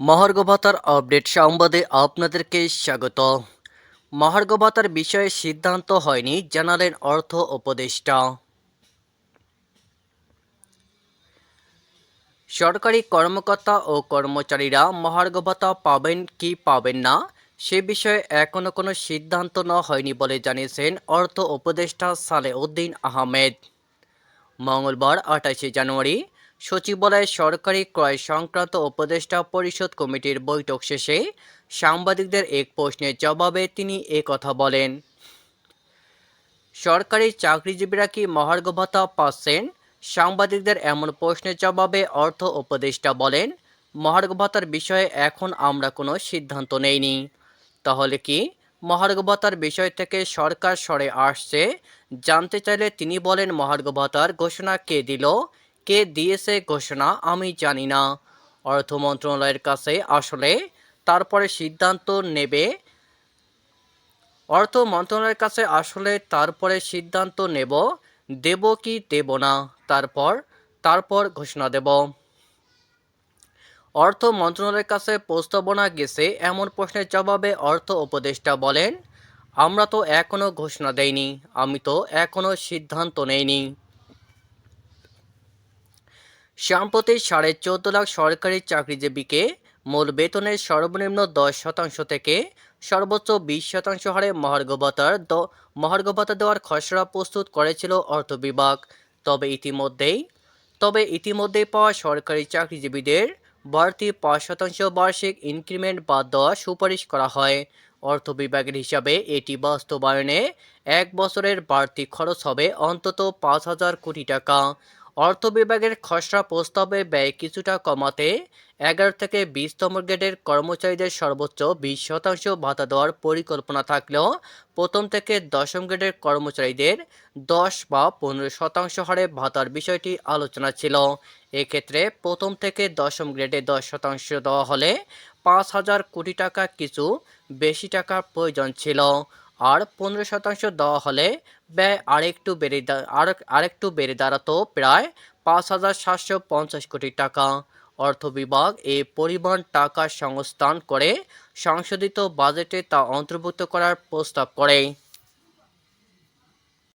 মহার্ঘ ভাতার আপডেট সংবাদে আপনাদেরকে স্বাগত। মহার্ঘ ভাতার বিষয়ে সিদ্ধান্ত হয়নি, জানালেন অর্থ উপদেষ্টা। সরকারি কর্মকর্তা ও কর্মচারীরা মহার্ঘ ভাতা পাবেন কি পাবেন না, সে বিষয়ে এখনও কোনো সিদ্ধান্ত নেওয়া হয়নি বলে জানিয়েছেন অর্থ উপদেষ্টা সালে উদ্দিন আহমেদ। মঙ্গলবার আঠাশে জানুয়ারি সচিবালয়ে সরকারি ক্রয় সংক্রান্ত উপদেষ্টা পরিষদ কমিটির বৈঠক শেষে সাংবাদিকদের এক প্রশ্নের জবাবে তিনি কথা বলেন। সরকারি চাকরিজীবীরা কি মহার্ঘ ভাতা পাচ্ছেন? সাংবাদিকদের এমন প্রশ্নের জবাবে অর্থ উপদেষ্টা বলেন মহার্ঘ ভাতার বিষয়ে এখন আমরা কোনো সিদ্ধান্ত নেইনি। তাহলে কি মহার্ঘ ভাতার বিষয় থেকে সরকার সরে আসছে? জানতে চাইলে তিনি বলেন মহার্ঘ ভাতার ঘোষণা কে দিল? কে দিয়েছে ঘোষণা আমি জানি না। অর্থ মন্ত্রণালয়ের কাছে আসলে তারপরে সিদ্ধান্ত নেবে। অর্থ মন্ত্রণালয়ের কাছে আসলে তারপরে সিদ্ধান্ত নেব, দেব কি দেব না, তারপর তারপর ঘোষণা দেব। অর্থ মন্ত্রণালয়ের কাছে প্রস্তাবনা গেছে, এমন প্রশ্নের জবাবে অর্থ উপদেষ্টা বলেন, আমরা তো এখনও ঘোষণা দেইনি, আমি তো এখনও সিদ্ধান্ত নেইনি। সম্প্রতি সাড়ে চোদ্দ লাখ সরকারি চাকরিজীবীকে মূল বেতনের সর্বনিম্ন দশ শতাংশ থেকে সর্বোচ্চ বিশ শতাংশ হারে মহার্ঘ ভাতার মহার্ঘ ভাতা দেওয়ার খসড়া প্রস্তুত করেছিল অর্থ বিভাগ। তবে ইতিমধ্যেই তবে ইতিমধ্যেই পাওয়া সরকারি চাকরিজীবীদের বাড়তি পাঁচ শতাংশ বার্ষিক ইনক্রিমেন্ট বাদ দেওয়া সুপারিশ করা হয়। অর্থ বিভাগের হিসাবে এটি বাস্তবায়নে এক বছরের বাড়তি খরচ হবে অন্তত পাঁচ হাজার কোটি টাকা। অর্থ বিভাগের খসড়া প্রস্তাবে ব্যয় কিছুটা কমাতে এগারো থেকে বিশতম গ্রেডের কর্মচারীদের সর্বোচ্চ বিশ শতাংশ ভাতা দেওয়ার পরিকল্পনা থাকলেও প্রথম থেকে দশম গ্রেডের কর্মচারীদের দশ বা পনেরো শতাংশ হারে ভাতার বিষয়টি আলোচনা ছিল। এক্ষেত্রে প্রথম থেকে দশম গ্রেডে দশ শতাংশ দেওয়া হলে পাঁচ হাজার কোটি টাকা কিছু বেশি টাকার প্রয়োজন ছিল। আর পনেরো শতাংশ দেওয়া হলে ব্যয় আরেকটু বেড়ে আর আরেকটু বেড়ে দাঁড়াতো প্রায় পাঁচ হাজার সাতশো পঞ্চাশ কোটি টাকা। অর্থ বিভাগ এ পরিমাণ টাকা সংস্থান করে সংশোধিত বাজেটে তা অন্তর্ভুক্ত করার প্রস্তাব করে।